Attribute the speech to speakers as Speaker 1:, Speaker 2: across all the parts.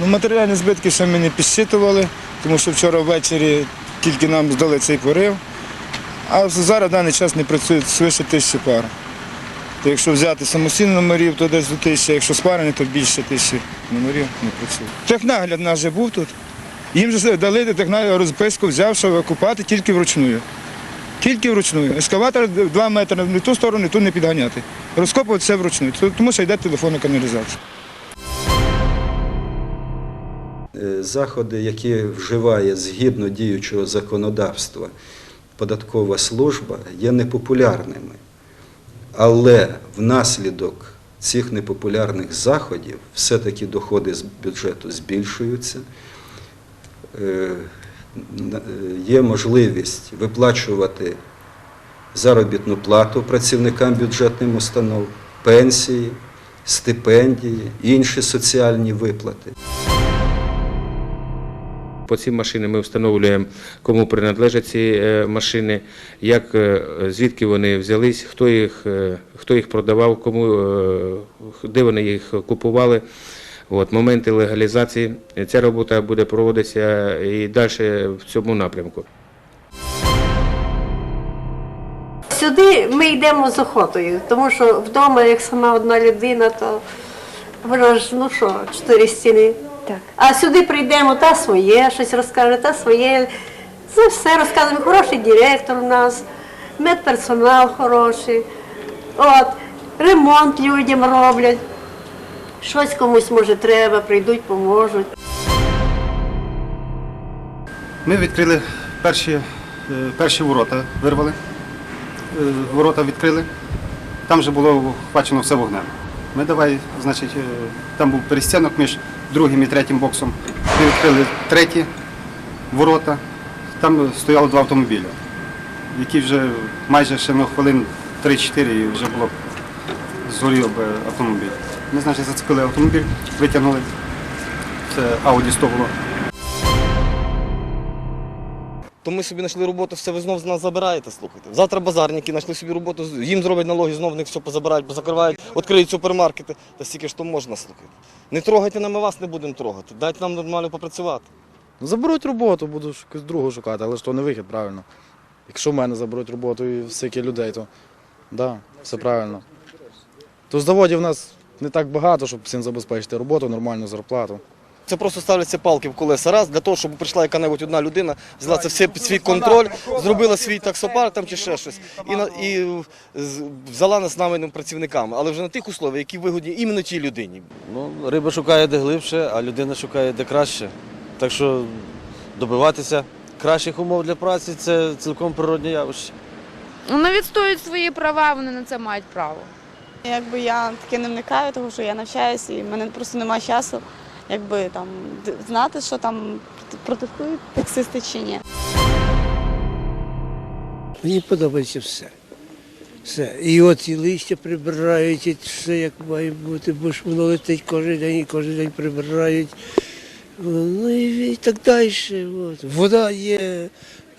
Speaker 1: Ну, матеріальні збитки ще ми не підсчитували, тому що вчора ввечері тільки нам здали цей порив. А зараз в даний час не працює свише тисячі пар. То якщо взяти самостійно номерів, то десь до тисячі, якщо спарені, то більше тисячі номерів не працює. Технагляд наш же був тут. Їм же дали технагляд розписку, взяв, що викупати тільки вручную. Тільки вручную. Ескаватор 2 метри не ту сторону, не ту не підганяти. Розкопувати все вручную, тому що йде телефонна каналізація.
Speaker 2: Е, Заходи, які вживає згідно діючого законодавства податкова служба, є непопулярними. Але внаслідок цих непопулярних заходів все-таки доходи з бюджету збільшуються. Е, е, Є можливість виплачувати заробітну плату працівникам бюджетних установ, пенсії, стипендії, інші соціальні виплати.
Speaker 3: По цим машинам ми встановлюємо, кому приналежать ці е, машини, як, е, звідки вони взялись, хто їх, е, хто їх продавав, кому, де вони їх купували. От, моменти легалізації. Ця робота буде проводитися і далі в цьому напрямку.
Speaker 4: Сюди ми йдемо з охотою, тому що вдома, як сама одна людина, то воно ж, ну що, чотири стіни.
Speaker 5: Так.
Speaker 4: А сюди прийдемо, та своє щось розкаже, та своє. Це все розказуємо. Хороший директор у нас, медперсонал хороший. От, ремонт людям роблять. Щось комусь може треба, прийдуть, поможуть.
Speaker 6: Ми відкрили перші, е, перші ворота, вирвали. Е, Ворота відкрили. Там вже було вхвачено все вогнем. Ми давай, значить, е, там був перестінок між другим і третім боксом. Відкрили треті ворота. Там стояло два автомобілі, які вже майже ще на хвилин 3-4 і вже було згорів би автомобіль. Ми, значить, зацепили автомобіль, витягнули. Це Audi 100 було.
Speaker 7: То ми собі знайшли роботу, все ви знов з нас забираєте, слухайте. Завтра базарники знайшли собі роботу, їм зроблять налоги, знов них все позабирають, позакривають, відкриють супермаркети. Та стільки ж то можна, слухайте. Не трогайте нам, ми вас не будемо трогати. Дайте нам нормально попрацювати.
Speaker 8: Ну, Заберуть роботу, буду якусь другу шукати, але ж то не вихід, правильно. Якщо в мене заберуть роботу і стільки людей, то да, все правильно. То заводів в нас не так багато, щоб всім забезпечити роботу, нормальну зарплату.
Speaker 7: Це просто ставляться палки в колеса раз для того, щоб прийшла яка-небудь одна людина, взяла це все під свій контроль, зробила свій таксопарк там чи ще щось, і, на- і взяла нас з нами працівниками, але вже на тих условиях, які вигодні іменно тій людині.
Speaker 9: Ну, риба шукає де глибше, а людина шукає де краще. Так що добиватися кращих умов для праці це цілком природне явище.
Speaker 5: Вони відстоюють свої права, вони на це мають право.
Speaker 10: Якби я таки не вникаю, тому що я навчаюся і в мене просто немає часу, якби там знати, що там протестують таксисти чи ні.
Speaker 11: Мені подобається все. Все. І от і листя прибирають, і все як має бути, бо ж воно летить кожен день і кожен день прибирають. Ну і, і так далі. От. Вода є,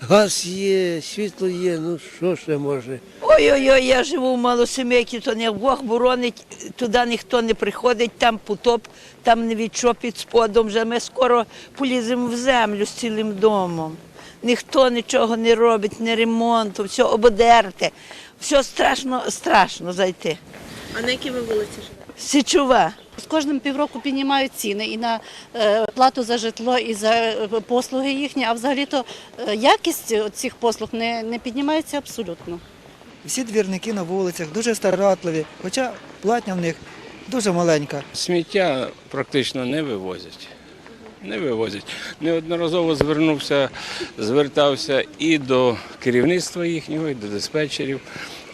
Speaker 11: газ є, світло є, ну що ще може?
Speaker 12: Ой-ой-ой, я живу в малосемейці, то не Бог боронить, туди ніхто не приходить, там потоп, там не від що під сподом. Вже ми скоро поліземо в землю з цілим домом. Ніхто нічого не робить, не ремонту, все ободерте. Все страшно, страшно зайти.
Speaker 4: А на якій ви вулиці живете?
Speaker 12: Січова.
Speaker 10: З кожним півроку піднімають ціни і на е, плату за житло, і за е, послуги їхні, а взагалі-то е, якість цих послуг не, не піднімається абсолютно.
Speaker 11: Всі двірники на вулицях дуже старатливі, хоча платня в них дуже маленька.
Speaker 9: Сміття практично не вивозять. Не вивозять. Неодноразово звернувся, звертався і до керівництва їхнього, і до диспетчерів,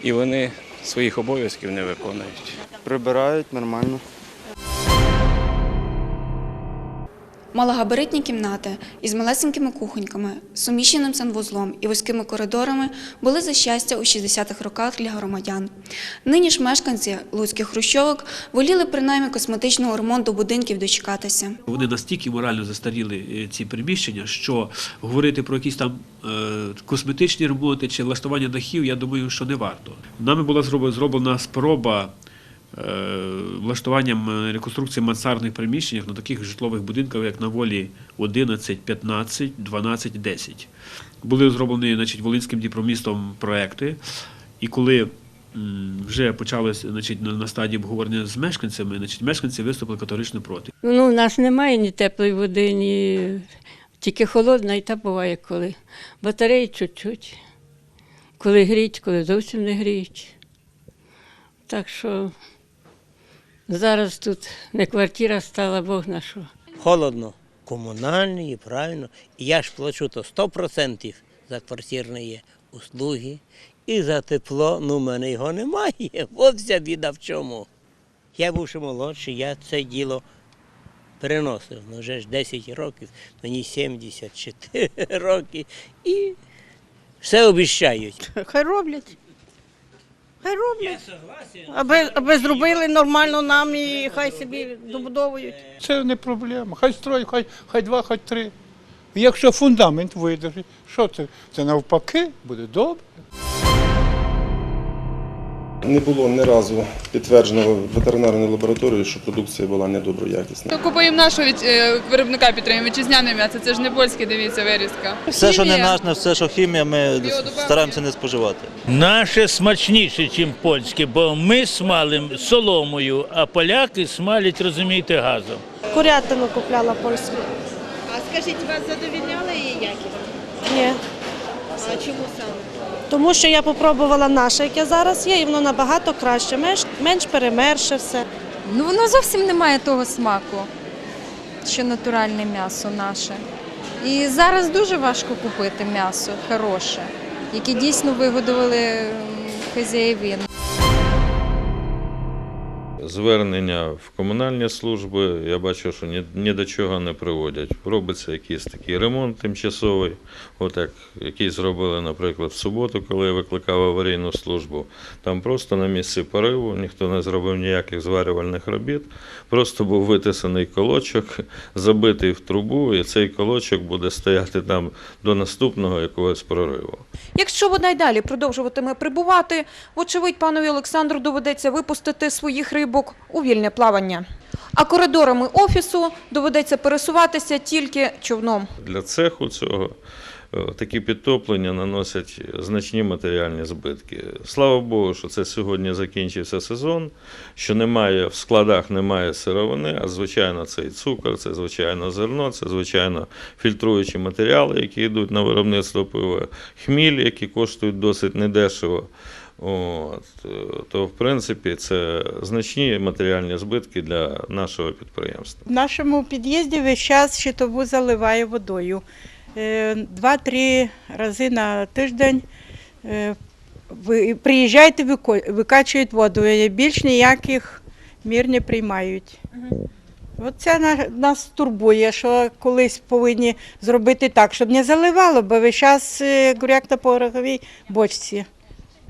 Speaker 9: і вони своїх обов'язків не виконують.
Speaker 6: Прибирають нормально.
Speaker 5: Малогабаритні кімнати із малесенькими кухоньками, суміщеним санвузлом і вузькими коридорами були за щастя у 60-х роках для громадян. Нині ж мешканці луцьких хрущовок воліли принаймні косметичного ремонту будинків дочекатися.
Speaker 9: Вони настільки морально застаріли е, ці приміщення, що говорити про якісь там е, косметичні ремонти чи влаштування дахів, я думаю, що не варто. Нами була зроб- зроблена спроба влаштуванням е, реконструкції мансардних приміщень на таких житлових будинках, як на волі 11, 15, 12, 10. Були зроблені значить, Волинським діпромістом проекти, і коли вже почалися значить, на, стадії обговорення з мешканцями, значить, мешканці виступили категорично проти.
Speaker 5: Ну, у нас немає ні теплої води, ні тільки холодна, і та буває коли. Батареї чуть-чуть. Коли гріть, коли зовсім не гріють. Так що зараз тут не квартира стала, Бог на що.
Speaker 11: Холодно. Комунальні, правильно. І я ж плачу то 100% за квартирні услуги. І за тепло, ну в мене його немає. От вся біда в чому. Я був ще молодший, я це діло переносив. Ну вже ж 10 років, мені 74 роки. І все обіщають.
Speaker 13: Хай роблять. Хай роблять. Аби, аби зробили нормально нам і хай собі добудовують.
Speaker 6: Це не проблема. Хай строють, хай, хай два, хай три. Якщо фундамент видержить, що це? Це навпаки буде добре.
Speaker 1: Не було ні разу підтверджено ветеринарною лабораторією, що продукція була недоброякісна.
Speaker 5: Купуємо нашого виробника підтримуємо вітчизняне м'ясо, це ж не польське, дивіться, вирізка.
Speaker 11: Все, що не наше, все, що хімія, ми стараємося не споживати.
Speaker 14: Наше смачніше, ніж польське, бо ми смалимо соломою, а поляки смалять, розумієте, газом.
Speaker 10: Курятину купляла польську.
Speaker 13: А скажіть, вас задовільняла її якість?
Speaker 10: Ні.
Speaker 13: А чому саме?
Speaker 10: Тому що я попробувала наше, яке зараз є, і воно набагато краще, менш, менш перемерше все.
Speaker 5: Ну, воно зовсім не має того смаку, що натуральне м'ясо наше. І зараз дуже важко купити м'ясо хороше, яке дійсно вигодували хазяєві.
Speaker 14: Звернення в комунальні служби, я бачу, що ні, ні до чого не приводять. Робиться якийсь такий ремонт тимчасовий, от як який зробили, наприклад, в суботу, коли я викликав аварійну службу. Там просто на місці пориву ніхто не зробив ніяких зварювальних робіт, просто був витисаний колочок, забитий в трубу, і цей колочок буде стояти там до наступного якогось прориву.
Speaker 5: Якщо вона й далі продовжуватиме прибувати, вочевидь, панові Олександру доведеться випустити своїх рибок у вільне плавання. А коридорами офісу доведеться пересуватися тільки човном.
Speaker 14: Для цеху цього е, такі підтоплення наносять значні матеріальні збитки. Слава Богу, що це сьогодні закінчився сезон, що немає в складах немає сировини, а звичайно, це і цукор, це звичайно зерно, це звичайно фільтруючі матеріали, які йдуть на виробництво пива, хміль, які коштують досить недешево. От, е, то, в принципі, це значні матеріальні збитки для нашого підприємства.
Speaker 13: В нашому під'їзді весь час щитову заливає водою. Е, Два-три рази на тиждень е, ви- приїжджаєте, викачують воду, і більш ніяких мір не приймають. Оце нас турбує, що колись повинні зробити так, щоб не заливало, бо весь час е, як на пороховій бочці.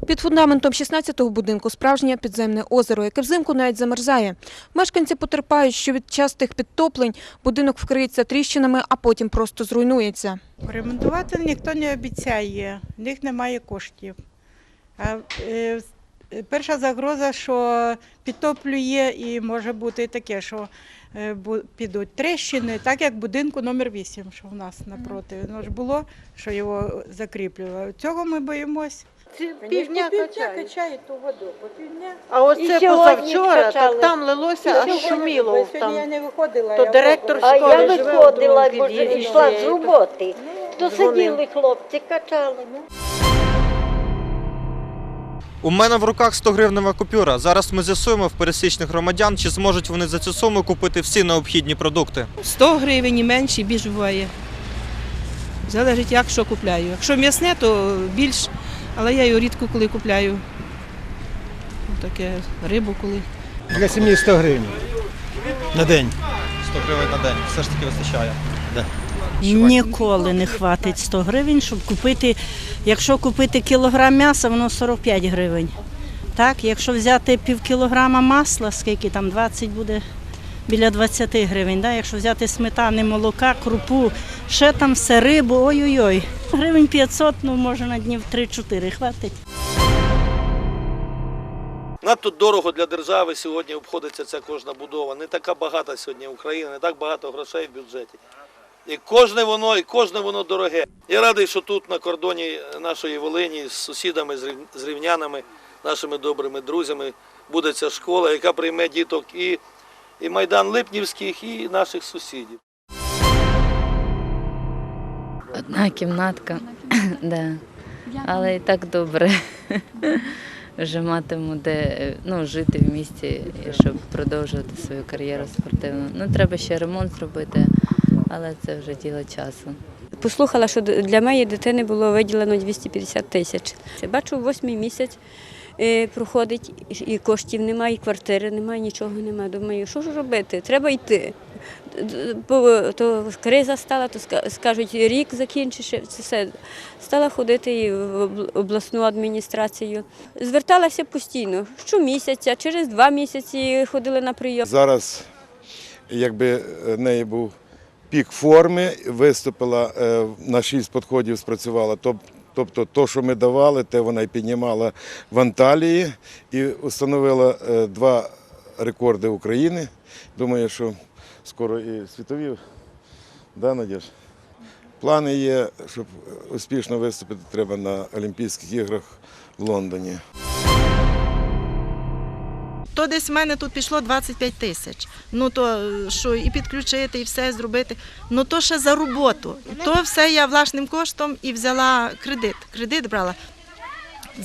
Speaker 5: Під фундаментом 16-го будинку справжнє підземне озеро, яке взимку навіть замерзає. Мешканці потерпають, що від частих підтоплень будинок вкриється тріщинами, а потім просто зруйнується.
Speaker 13: Ремонтувати ніхто не обіцяє, в них немає коштів. А, е, перша загроза, що підтоплює, і може бути таке, що е, підуть тріщини, так як будинку номер 8, що в нас напроти. Воно ж було, що його закріплювали. Цього ми боїмося. Півдня качають ту воду, по півдня.
Speaker 10: А оце позавчора, так там лилося, аж шуміло.
Speaker 13: Сьогодні я
Speaker 10: Там.
Speaker 13: не виходила.
Speaker 10: То
Speaker 13: я
Speaker 10: директор
Speaker 13: виходила.
Speaker 10: школи
Speaker 4: А я
Speaker 10: живе
Speaker 4: виходила, бо йшла з роботи. То
Speaker 10: Дзвонив.
Speaker 4: сиділи хлопці, качали. ну.
Speaker 7: У мене в руках 100 гривнева купюра. Зараз ми з'ясуємо в пересічних громадян, чи зможуть вони за цю суму купити всі необхідні продукти.
Speaker 13: 100 гривень і менше, і більш буває. Залежить, як що купляю. Якщо м'ясне, то більш, але я його рідко коли купляю. Таке рибу коли.
Speaker 6: Для сім'ї 100 гривень.
Speaker 7: На день. 100 гривень на день. Все ж таки вистачає.
Speaker 10: Ніколи не хватить 100 гривень, щоб купити. Якщо купити кілограм м'яса, воно 45 гривень. Так, якщо взяти пів кілограма масла, скільки там 20 буде біля 20 гривень. Да? Якщо взяти сметани, молока, крупу, ще там все рибу, ой-ой-ой. Гривень 500, ну може на днів 3-4 хватить.
Speaker 15: Надто дорого для держави сьогодні обходиться ця кожна будова. Не така багата сьогодні Україна, не так багато грошей в бюджеті. І кожне воно, і кожне воно дороге. Я радий, що тут на кордоні нашої Волині з сусідами, з рівнянами, нашими добрими друзями буде ця школа, яка прийме діток і, і Майдан Липнівських, і наших сусідів.
Speaker 16: Одна кімнатка, да. але і так добре. Вже матиму де ну, жити в місті, щоб продовжувати свою кар'єру спортивну. Ну, треба ще ремонт зробити, але це вже діло часу.
Speaker 12: Послухала, що для моєї дитини було виділено 250 тисяч. Бачу, восьмий місяць е, проходить, і коштів немає, і квартири немає, нічого немає. Думаю, що ж робити? Треба йти. То криза стала, то скажуть, рік закінчиш, це все. Стала ходити в обласну адміністрацію. Зверталася постійно, щомісяця, через два місяці ходили на прийом.
Speaker 17: Зараз, якби в неї був пік форми, виступила е, на шість підходів, спрацювала. Тобто, то, що ми давали, те вона і піднімала в Анталії і встановила е, два рекорди України. Думаю, що скоро і світові. Да, Надіж? Плани є, щоб успішно виступити, треба на Олімпійських іграх в Лондоні.
Speaker 18: То десь в мене тут пішло 25 тисяч. Ну то е, що і підключити, і все зробити. Ну то ще за роботу. То все я власним коштом і взяла кредит. Кредит брала.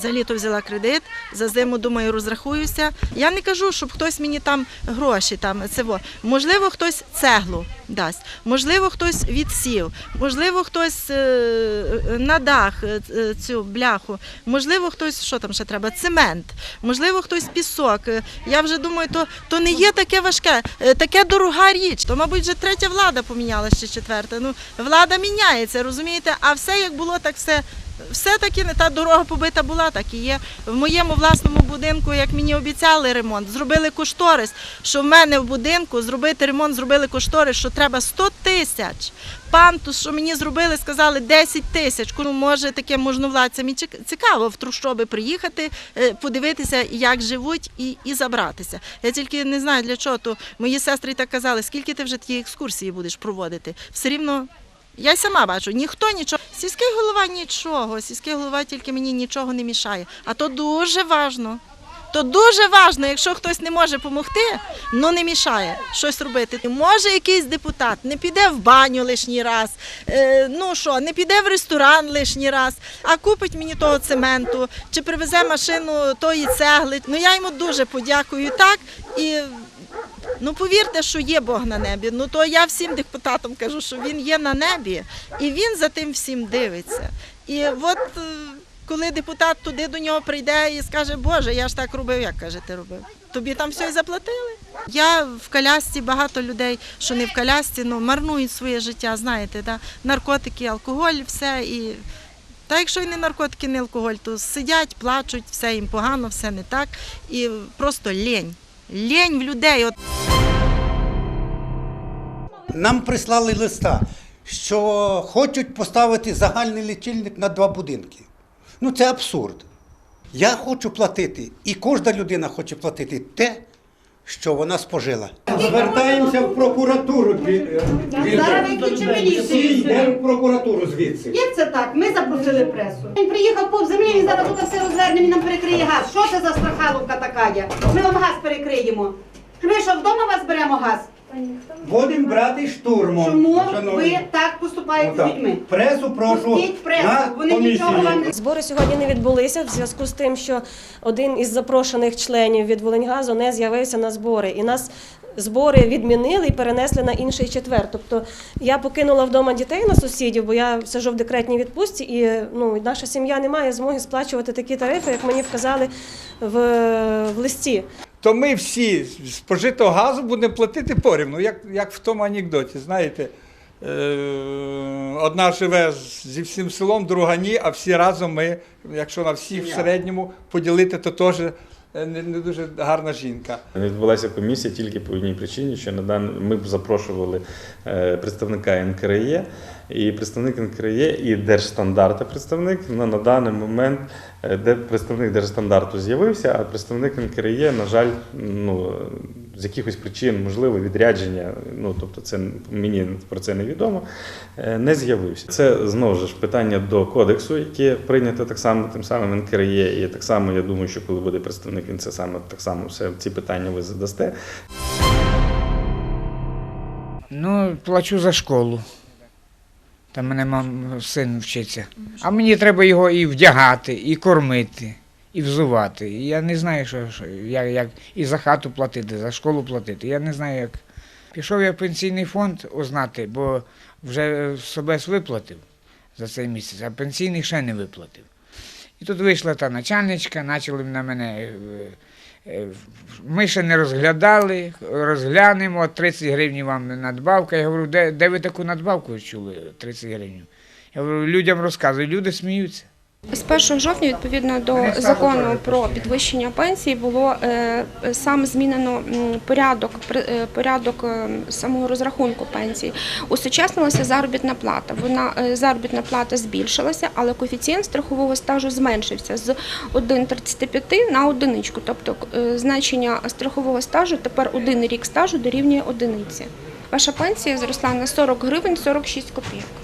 Speaker 18: За літо взяла кредит, за зиму, думаю, розрахуюся. Я не кажу, щоб хтось мені там гроші там це во. Можливо, хтось цеглу дасть, можливо, хтось відсів, можливо, хтось е, на дах е, е, цю бляху, можливо, хтось що там ще треба, цемент, можливо, хтось пісок. Е, Я вже думаю, то, то не є таке важке, е, таке дорога річ. То, мабуть, вже третя влада помінялася чи четверта. Ну, влада міняється, розумієте? А все як було, так все. Все-таки не та дорога побита була, так і є. В моєму власному будинку, як мені обіцяли ремонт, зробили кошторис, що в мене в будинку зробити ремонт, зробили кошторис, що треба 100 тисяч. Пантус, що мені зробили, сказали 10 тисяч. Ну, може, таке можновладцям і цікаво в трущоби приїхати, е, подивитися, як живуть, і, і забратися. Я тільки не знаю для чого. То мої сестри так казали, скільки ти вже ті екскурсії будеш проводити. Все рівно я й сама бачу, ніхто нічого. Сільський голова нічого, сільський голова тільки мені нічого не мішає. А то дуже важно. То дуже важно, якщо хтось не може допомогти, ну не мішає щось робити. Може якийсь депутат не піде в баню лишній раз, е, ну що, не піде в ресторан лишній раз, а купить мені того цементу чи привезе машину тої цегли. Ну я йому дуже подякую так і Ну повірте, що є Бог на небі. Ну то я всім депутатам кажу, що він є на небі, і він за тим всім дивиться. І от е, коли депутат туди до нього прийде і скаже, Боже, я ж так робив, як каже, ти робив. Тобі там все і заплатили. Я в колясці, багато людей, що не в колясці, ну марнують своє життя, знаєте, да? наркотики, алкоголь, все і. Та якщо і не наркотики, не алкоголь, то сидять, плачуть, все їм погано, все не так. І просто лінь. Лінь в людей. От
Speaker 3: Нам прислали листа, що хочуть поставити загальний лічильник на два будинки. Ну це абсурд. Я хочу платити, і кожна людина хоче платити те, що вона спожила. Звертаємося в прокуратуру.
Speaker 6: Зараз виключимо міліцію.
Speaker 3: Всі йдемо в прокуратуру звідси.
Speaker 6: Як це так? Ми запросили пресу. Він приїхав по землі, він зараз тут все розверне, він нам перекриє газ. Що це за страхаловка така є? Ми вам газ перекриємо. Ми що, вдома вас беремо газ?
Speaker 3: Будемо брати штурмом.
Speaker 6: Чому
Speaker 3: шановні.
Speaker 6: ви так поступаєте з людьми?
Speaker 3: Пресу прошу
Speaker 6: пресу,
Speaker 3: на
Speaker 6: вони нічого вам не
Speaker 5: Збори сьогодні не відбулися в зв'язку з тим, що один із запрошених членів від Волиньгазу не з'явився на збори. І нас збори відмінили і перенесли на інший четвер. Тобто я покинула вдома дітей на сусідів, бо я сижу в декретній відпустці, і ну, наша сім'я не має змоги сплачувати такі тарифи, як мені вказали в, в листі.
Speaker 19: То ми всі з спожитого газу будемо платити порівну, як, як в тому анекдоті, знаєте. Е, одна живе зі всім селом, друга ні, а всі разом ми, якщо на всіх в середньому поділити, то теж не, не дуже гарна жінка.
Speaker 20: Не відбулася комісія тільки по одній причині, що на дан... ми б запрошували е, представника НКРЕ, і представник НКРЄ і Держстандарта представник. на, на даний момент е, де представник Держстандарту з'явився, а представник НКРЕ, на жаль, ну, з якихось причин, можливо, відрядження, ну тобто це мені про це невідомо, е, не з'явився. Це знову ж питання до кодексу, яке прийнято так само тим самим НКРЕ, і так само я думаю, що коли буде представник, він це саме так само все ці питання ви задасте.
Speaker 21: Ну, плачу за школу. Там мене мам, син вчиться. А мені треба його і вдягати, і кормити, і взувати. Я не знаю, що, що як, як і за хату платити, за школу платити. Я не знаю, як. Пішов я в пенсійний фонд узнати, бо вже собес виплатив за цей місяць, а пенсійний ще не виплатив. І тут вийшла та начальничка, почали на мене. е, е, Ми ще не розглядали, розглянемо, 30 гривень вам надбавка. Я говорю, де, де ви таку надбавку чули 30 гривень? Я говорю, людям розказую, люди сміються.
Speaker 22: З 1 жовтня, відповідно до закону про підвищення пенсій, було е, саме змінено порядок, е, порядок е, самого розрахунку пенсій. Усучаснилася заробітна плата. Вона заробітна плата збільшилася, але коефіцієнт страхового стажу зменшився з 1,35 на одиничку. Тобто значення страхового стажу тепер один рік стажу дорівнює одиниці. Ваша пенсія зросла на 40 гривень 46 копійок.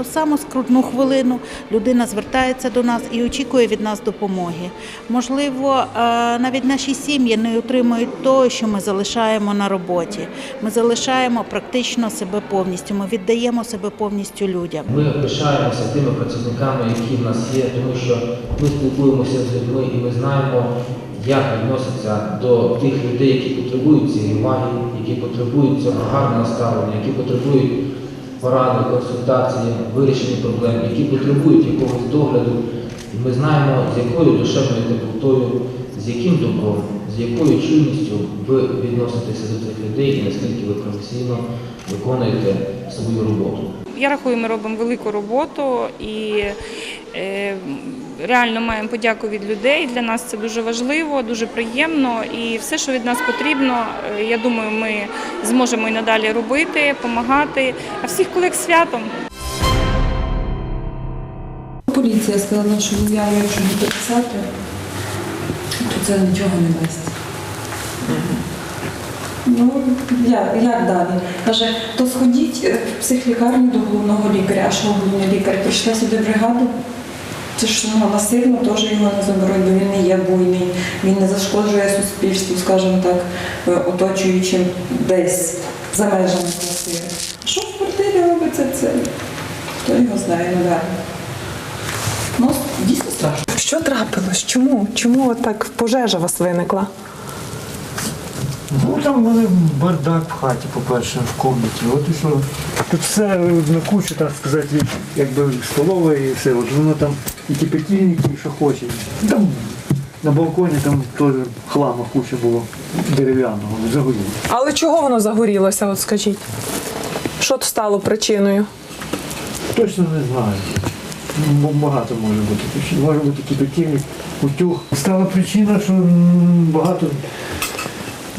Speaker 23: В саму скрутну хвилину людина звертається до нас і очікує від нас допомоги. Можливо, е, навіть наші сім'ї не отримують того, що ми залишаємо на роботі. Ми залишаємо практично себе повністю. Ми віддаємо себе повністю людям.
Speaker 24: Ми пишаємося тими працівниками, які в нас є, тому що ми спілкуємося з людьми і ми знаємо, як відносяться до тих людей, які потребують цієї уваги, які потребують цього гарного ставлення, які потребують поради, консультації, вирішення проблем, які потребують якогось догляду. І ми знаємо, з якою душевною теплотою, з яким добром, з якою чуйністю ви відноситеся до цих людей і наскільки ви професійно виконуєте свою роботу.
Speaker 25: Я рахую, ми робимо велику роботу і е, реально маємо подяку від людей. Для нас це дуже важливо, дуже приємно. І все, що від нас потрібно, е, я думаю, ми зможемо і надалі робити, допомагати. А всіх колег святом.
Speaker 26: Поліція сказала, що я якщо буду писати, то це нічого не дасть. Ну, як, як далі? Каже, то сходіть е, в психлікарню до головного лікаря, а що головний лікар прийшла сюди бригаду. Це ж ну, насильно теж його не заберуть, бо він не є буйний, він не зашкоджує суспільству, скажімо так, е, оточуючим десь за межами квартири. А що в квартирі робиться це? Хто його знає, наверное. Ну, дійсно страшно.
Speaker 27: Що трапилось? Чому? Чому так пожежа вас виникла?
Speaker 3: Ну там в мене бардак в хаті, по-перше, в кімнаті. От і що. Тут все на кучу, так сказати, якби столова і все. От воно там і кипятильники, і що хоче. Там на балконі там теж хлама куча було дерев'яного, загоріло.
Speaker 27: Але чого воно загорілося, от скажіть? Що стало причиною?
Speaker 3: Точно не знаю. Багато може бути. Може бути кипятильник, утюг. Стала причина, що багато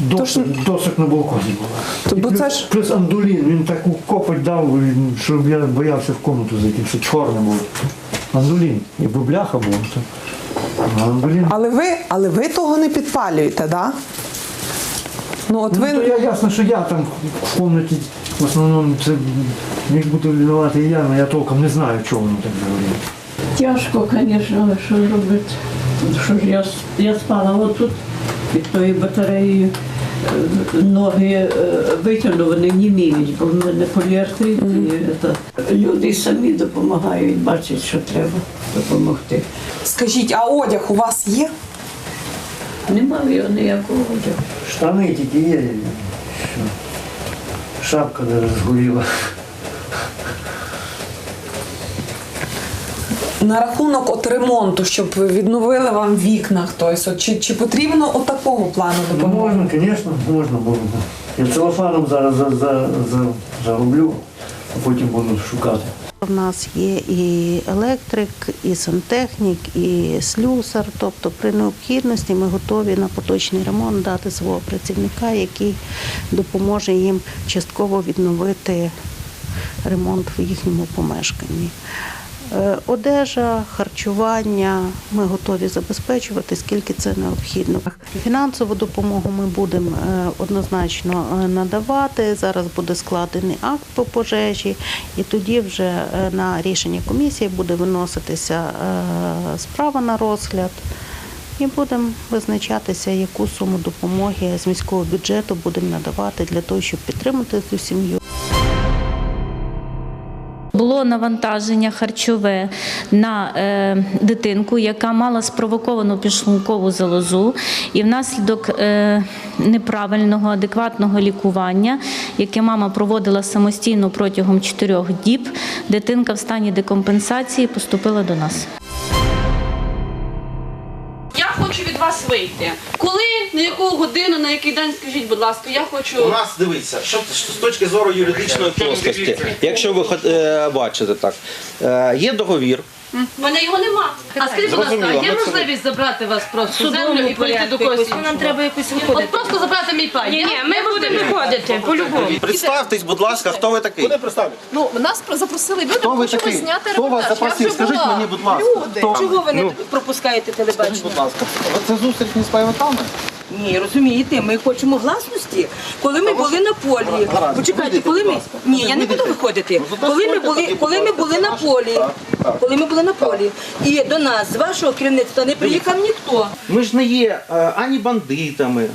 Speaker 3: досок, досок на балконі було. І плюс, плюс андулін, він таку копоть дав, щоб я боявся в комнату зайти, все чорне було. Андулін, якби бляха була, то андулін.
Speaker 27: Але ви, але ви того не підпалюєте, так? Да? Ну, от
Speaker 3: Ну,
Speaker 27: ви...
Speaker 3: то я ясно, що я там в кімнаті, в основному це міг бути винуватий я, але я толком не знаю, чого воно так загоріло.
Speaker 11: Тяжко, звісно, але що робити? Що ж я, я спала отут під тою батареєю. Е, Ноги е, витягну, вони німіють, бо в мене поліартрит. і. Люди самі допомагають, бачать, що треба допомогти.
Speaker 27: Скажіть, а одяг у вас є?
Speaker 11: Немає його ніякого одягу.
Speaker 3: Штани тільки є. Що? Шапка навіть згоріла.
Speaker 27: На рахунок от ремонту, щоб відновили вам вікна хтось. От, чи, чи потрібно от такого плану
Speaker 3: Ну, можна, звісно, можна було. Я целофаном зараз за, за, за, зароблю, а потім буду шукати.
Speaker 23: У нас є і електрик, і сантехнік, і слюсар. Тобто при необхідності ми готові на поточний ремонт дати свого працівника, який допоможе їм частково відновити ремонт в їхньому помешканні. Е, Одежа, харчування ми готові забезпечувати, скільки це необхідно. Фінансову допомогу ми будемо е, однозначно е, надавати. Зараз буде складений акт по пожежі, і тоді вже на рішення комісії буде виноситися справа на розгляд. І будемо визначатися, яку суму допомоги з міського бюджету будемо надавати для того, щоб підтримати цю сім'ю.
Speaker 28: Було навантаження харчове на е, дитинку, яка мала спровоковану підшлункову залозу, і внаслідок е, неправильного, адекватного лікування, яке мама проводила самостійно протягом чотирьох діб, дитинка в стані декомпенсації поступила до нас.
Speaker 29: Від вас вийти. Коли, на яку годину, на який день, скажіть, будь ласка, я хочу.
Speaker 20: У нас дивіться, що з точки зору юридичної плоскості, якщо ви хот- е, бачите так, е, є договір.
Speaker 29: У мене його нема. А скажіть, будь ласка,
Speaker 20: Зрозуміло,
Speaker 29: є
Speaker 20: ми це-
Speaker 29: можливість забрати вас просто в землю і прийти до когось? нам треба якось виходити. От просто забрати мій пай. Ні, ні, ми будемо виходити, по-любому.
Speaker 20: Представтесь, будь ласка, хто ви такий?
Speaker 29: Ну, нас запросили люди,
Speaker 20: Хто ви хочемо такий? зняти Хто вас репортаж. Я запросив? вже Скажіть була. мені, будь ласка,
Speaker 29: Люди.
Speaker 20: хто?
Speaker 29: Чого ви не
Speaker 20: Ну.
Speaker 29: пропускаєте телебачення?
Speaker 20: Будь ласка, це зустріч не з пайватами?
Speaker 29: Ні, розумієте, ми хочемо власності. Коли ми були на полі,
Speaker 20: Гаразд,
Speaker 29: почекайте,
Speaker 20: вийдіть,
Speaker 29: коли
Speaker 20: будь
Speaker 29: ми
Speaker 20: ласка.
Speaker 29: ні, я не
Speaker 20: Вийдіть.
Speaker 29: буду виходити.
Speaker 20: Ну,
Speaker 29: Коли ми
Speaker 20: дозвольте
Speaker 29: були,
Speaker 20: тоді,
Speaker 29: коли
Speaker 20: будь
Speaker 29: ми
Speaker 20: ласка,
Speaker 29: були
Speaker 20: це
Speaker 29: на полі,
Speaker 20: Так, так.
Speaker 29: коли ми були на полі, і до нас, з вашого керівництва, не приїхав ніхто.
Speaker 20: Ми ж не є е, ані бандитами,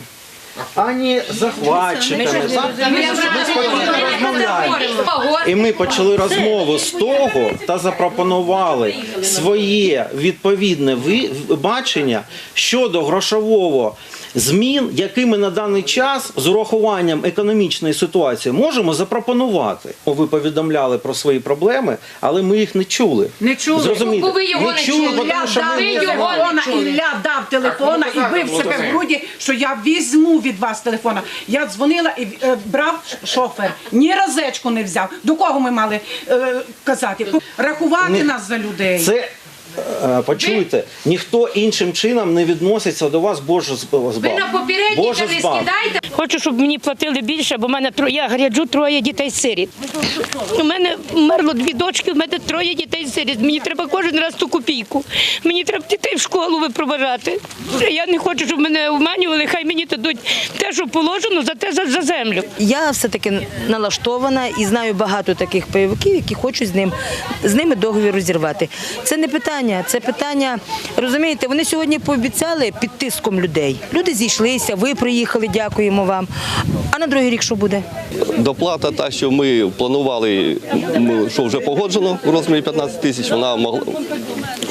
Speaker 20: ані захватчиками. І ми почали розмову з того та запропонували своє відповідне ви- бачення щодо грошового змін, які ми на даний час з урахуванням економічної ситуації можемо запропонувати. Ви повідомляли про свої проблеми, але ми їх не чули.
Speaker 30: Не чули.
Speaker 20: Зрозумієте?
Speaker 30: Бо ви його не чули.
Speaker 20: тому
Speaker 30: Ілля
Speaker 20: що ми
Speaker 30: дав
Speaker 20: не
Speaker 30: телефона,
Speaker 20: знали.
Speaker 30: Ілля дав телефона
Speaker 20: ну,
Speaker 30: і бив
Speaker 20: ну,
Speaker 30: себе в груді, що я візьму від вас телефона. Я дзвонила і е, брав шофер. Ні разечку не взяв. До кого ми мали е, казати? Рахувати нас за людей.
Speaker 20: Це почуйте, ніхто іншим чином не відноситься до вас Боже збав.
Speaker 31: Ви на попередника не скидайте. Хочу, щоб мені платили більше, бо в мене троє, я гряджу троє дітей сиріт. У мене вмерло дві дочки, у мене троє дітей сиріт. Мені треба кожен раз ту копійку. Мені треба дітей в школу випроважати. Я не хочу, щоб мене обманювали, хай мені дадуть те, що положено, за те за, за землю.
Speaker 32: Я все-таки налаштована і знаю багато таких пайовиків, які хочуть з ним з ними договір розірвати. Це не питання, це питання. Розумієте, вони сьогодні пообіцяли під тиском людей. Люди зійшлися, ви приїхали, дякуємо вам. А на другий рік що буде?
Speaker 33: Доплата, та, що ми планували, що вже погоджено у розмірі 15 тисяч, вона могла,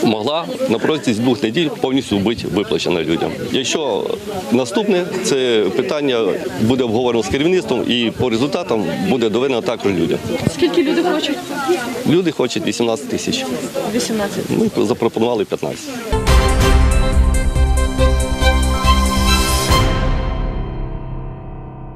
Speaker 33: могла на протязі двох неділь повністю бути виплачена людям. Якщо наступне, це питання буде обговорено з керівництвом і по результатам буде доведено також людям.
Speaker 29: Скільки люди хочуть?
Speaker 33: Люди хочуть 18 тисяч.
Speaker 29: 18.
Speaker 33: Ми запропонували 15.